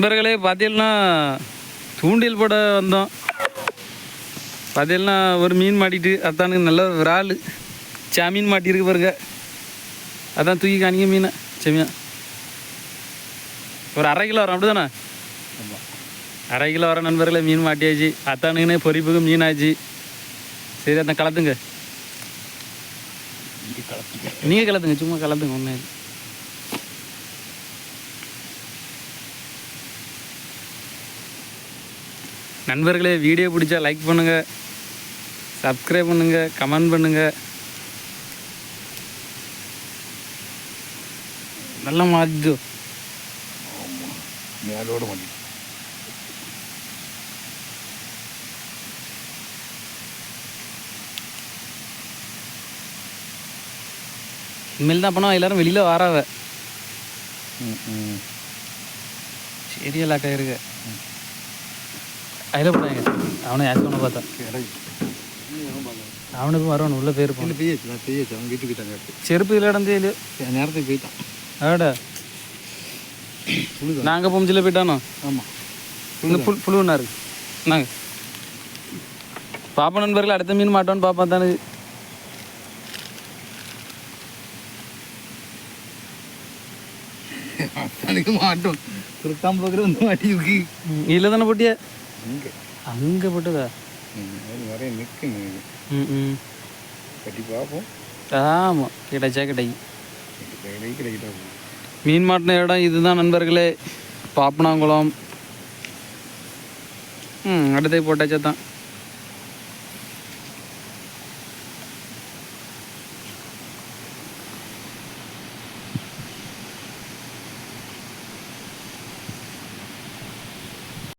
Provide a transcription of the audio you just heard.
நண்பர்களே பார்த்தீங்கன்னா தூண்டில் போட வந்தோம். பார்த்தீங்கன்னா ஒரு மீன் மாட்டிட்டு அதானுக்கு நல்ல விரால் சா மீன் மாட்டியிருக்கு பாருங்க. அதான் தூக்கி காணிக்க மீனை செமியா. ஒரு அரை கிலோ வரும் அப்படிதானே? அரை கிலோ வர நண்பர்களே மீன் மாட்டியாச்சு. அத்தானுக்குன்னே பொரிப்புக்கு மீன் ஆச்சு. சரி அதான் கலத்துங்க. நீங்கள் கலத்துங்க. சும்மா கலத்துங்க ஒன்று நண்பர்களே வீடியோ பிடிச்சா லைக் பண்ணுங்க. சப்ஸ்கிரைப் பண்ணுங்க கமெண்ட் பண்ணுங்க. நல்லா மாறிது மேலோட மணி இனிமேல் தான் பண்ணோம் எல்லாரும் வெளியில் வராவ. சரி எல்லாக்கா இருக்கு. அதில் போடாங்க அவனை யாருக்கு ஒன்று பார்த்தா அவனுக்கும் வரணும் உள்ள பேர் போகணும் பெய்யாச்சு நான் பெய்யாச்சு அவன் வீட்டுக்கு நேரத்து செருப்பு இதில் இடந்தே இல்லையோ நேரத்துக்கு போயிட்டான் ஆடா நாங்கள் பொம்சில் போயிட்டானோ ஆமாம் இந்த புல் புழுவண்ணா இருக்கு நாங்கள் பாப்பா நண்பர்கள் அடுத்த மீன் மாட்டோன்னு பாப்பா தானே மாட்டோம் திருத்தாம் போகிற வந்து மாட்டி இதில் தானே போட்டியா இங்கே அங்கே போட்டதா நிறைய நிற்குங்க ம் ம். கட்டி பார்ப்போம். ஆமாம் கிடைச்சா கிடைக்கும் கிடை கிடைக்கிட்டா மீன் மாட்டின இடம் இதுதான் நண்பர்களே. பாப்பனாங்குளம். ம் அடுத்தே போட்டாச்சா தான்